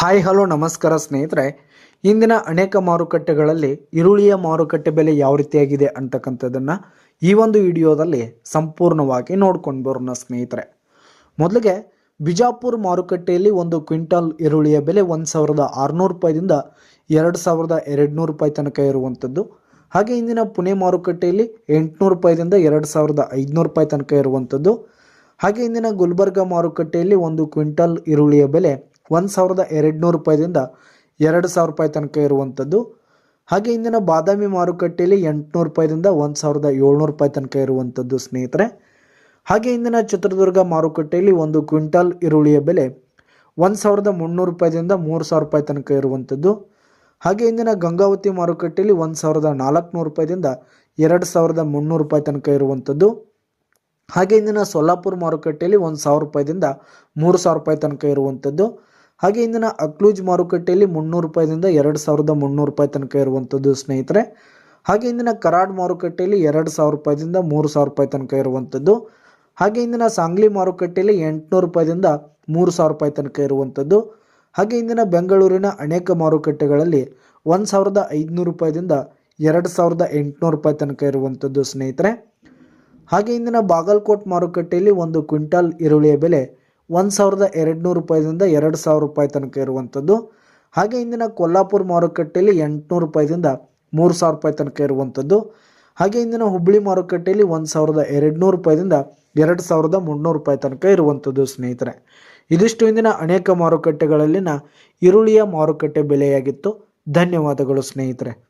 Hi, hello, ನಮಸ್ಕಾರ ಸ್ನೇಹಿತರೆ. ಇಂದಿನ ಅನೇಕ ಮಾರುಕಟ್ಟೆಗಳಲ್ಲಿ ಈರುಳ್ಳಿಯ ಮಾರುಕಟ್ಟೆ ಬೆಲೆ ಯಾವ ರೀತಿಯಾಗಿದೆ ಅಂತಕ್ಕಂಥದ್ದನ್ನು ಈ ಒಂದು ವಿಡಿಯೋದಲ್ಲಿ ಸಂಪೂರ್ಣವಾಗಿ ನೋಡ್ಕೊಂಡು ಬರೋಣ ಸ್ನೇಹಿತರೆ. ಮೊದಲಿಗೆ ಬಿಜಾಪುರ ಮಾರುಕಟ್ಟೆಯಲ್ಲಿ ಒಂದು ಕ್ವಿಂಟಲ್ ಈರುಳ್ಳಿಯ ಬೆಲೆ ಒಂದು ಸಾವಿರದ ಆರುನೂರು ರೂಪಾಯಿದಿಂದ ಎರಡು ಸಾವಿರದ ಎರಡು ನೂರು ರೂಪಾಯಿ ತನಕ ಇರುವಂಥದ್ದು. ಹಾಗೆ ಇಂದಿನ ಪುಣೆ ಮಾರುಕಟ್ಟೆಯಲ್ಲಿ ಎಂಟುನೂರು ರೂಪಾಯಿದಿಂದ ಎರಡು ಸಾವಿರದ ಐದುನೂರು ರೂಪಾಯಿ ತನಕ ಇರುವಂಥದ್ದು. ಹಾಗೆ ಇಂದಿನ ಗುಲ್ಬರ್ಗ ಮಾರುಕಟ್ಟೆಯಲ್ಲಿ ಒಂದು ಕ್ವಿಂಟಲ್ ಈರುಳ್ಳಿಯ ಬೆಲೆ ಒಂದು ಸಾವಿರದ ಎರಡುನೂರು ರೂಪಾಯಿದಿಂದ ಎರಡು ಸಾವಿರ ರೂಪಾಯಿ ತನಕ ಇರುವಂಥದ್ದು. ಹಾಗೆ ಇಂದಿನ ಬಾದಾಮಿ ಮಾರುಕಟ್ಟೆಯಲ್ಲಿ ಎಂಟುನೂರು ರೂಪಾಯಿದಿಂದ ಒಂದು ಸಾವಿರದ ಏಳ್ನೂರು ರೂಪಾಯಿ ತನಕ ಇರುವಂಥದ್ದು ಸ್ನೇಹಿತರೆ. ಹಾಗೆ ಇಂದಿನ ಚಿತ್ರದುರ್ಗ ಮಾರುಕಟ್ಟೆಯಲ್ಲಿ ಒಂದು ಕ್ವಿಂಟಲ್ ಈರುಳ್ಳಿಯ ಬೆಲೆ ಒಂದು ಸಾವಿರದ ಮುನ್ನೂರು ರೂಪಾಯಿದಿಂದ ಮೂರು ಸಾವಿರ ರೂಪಾಯಿ ತನಕ ಇರುವಂಥದ್ದು. ಹಾಗೆ ಇಂದಿನ ಗಂಗಾವತಿ ಮಾರುಕಟ್ಟೆಯಲ್ಲಿ ಒಂದು ಸಾವಿರದ ನಾಲ್ಕುನೂರು ರೂಪಾಯಿದಿಂದ ಎರಡು ಸಾವಿರದ ಮುನ್ನೂರು ರೂಪಾಯಿ ತನಕ ಇರುವಂಥದ್ದು. ಹಾಗೆ ಇಂದಿನ ಸೊಲ್ಲಾಪುರ ಮಾರುಕಟ್ಟೆಯಲ್ಲಿ ಒಂದು ಸಾವಿರ ರೂಪಾಯಿದಿಂದ ಮೂರು ಸಾವಿರ ರೂಪಾಯಿ ತನಕ ಇರುವಂಥದ್ದು. ಹಾಗೆ ಇಂದಿನ ಅಕ್ಲೂಜ್ ಮಾರುಕಟ್ಟೆಯಲ್ಲಿ ಮುನ್ನೂರು ರೂಪಾಯಿದಿಂದ ಎರಡು ಸಾವಿರದ ಮುನ್ನೂರು ರೂಪಾಯಿ ತನಕ ಇರುವಂಥದ್ದು ಸ್ನೇಹಿತರೆ. ಹಾಗೆ ಇಂದಿನ ಕರಾಡ್ ಮಾರುಕಟ್ಟೆಯಲ್ಲಿ ಎರಡು ಸಾವಿರ ರೂಪಾಯಿದಿಂದ ಮೂರು ಸಾವಿರ ರೂಪಾಯಿ ತನಕ ಇರುವಂಥದ್ದು. ಹಾಗೆ ಇಂದಿನ ಸಾಂಗ್ಲಿ ಮಾರುಕಟ್ಟೆಯಲ್ಲಿ ಎಂಟುನೂರು ರೂಪಾಯಿದಿಂದ ಮೂರು ಸಾವಿರ ರೂಪಾಯಿ ತನಕ ಇರುವಂಥದ್ದು. ಹಾಗೆ ಇಂದಿನ ಬೆಂಗಳೂರಿನ ಅನೇಕ ಮಾರುಕಟ್ಟೆಗಳಲ್ಲಿ ಒಂದು ಸಾವಿರದ ಐದುನೂರು ರೂಪಾಯಿದಿಂದ ಎರಡು ಸಾವಿರದ ಎಂಟುನೂರು ರೂಪಾಯಿ ತನಕ ಇರುವಂಥದ್ದು ಸ್ನೇಹಿತರೆ. ಹಾಗೆ ಇಂದಿನ ಬಾಗಲಕೋಟ್ ಮಾರುಕಟ್ಟೆಯಲ್ಲಿ ಒಂದು ಕ್ವಿಂಟಾಲ್ ಈರುಳ್ಳಿಯ ಬೆಲೆ ಒಂದು ಸಾವಿರದ ಎರಡು ನೂರು ರೂಪಾಯಿದಿಂದ ಎರಡು ಸಾವಿರ ರೂಪಾಯಿ ತನಕ ಇರುವಂಥದ್ದು. ಹಾಗೆ ಇಂದಿನ ಕೊಲ್ಲಾಪುರ ಮಾರುಕಟ್ಟೆಯಲ್ಲಿ ಎಂಟುನೂರು ರೂಪಾಯಿದಿಂದ ಮೂರು ಸಾವಿರ ರೂಪಾಯಿ ತನಕ ಇರುವಂಥದ್ದು. ಹಾಗೆ ಇಂದಿನ ಹುಬ್ಬಳ್ಳಿ ಮಾರುಕಟ್ಟೆಯಲ್ಲಿ ಒಂದು ಸಾವಿರದ ಎರಡುನೂರು ರೂಪಾಯಿದಿಂದ ಎರಡು ಸಾವಿರದ ಮುನ್ನೂರು ರೂಪಾಯಿ ತನಕ ಇರುವಂಥದ್ದು ಸ್ನೇಹಿತರೆ. ಇದಿಷ್ಟು ಇಂದಿನ ಅನೇಕ ಮಾರುಕಟ್ಟೆಗಳಲ್ಲಿನ ಈರುಳ್ಳಿಯ ಮಾರುಕಟ್ಟೆ ಬೆಲೆಯಾಗಿತ್ತು. ಧನ್ಯವಾದಗಳು ಸ್ನೇಹಿತರೆ.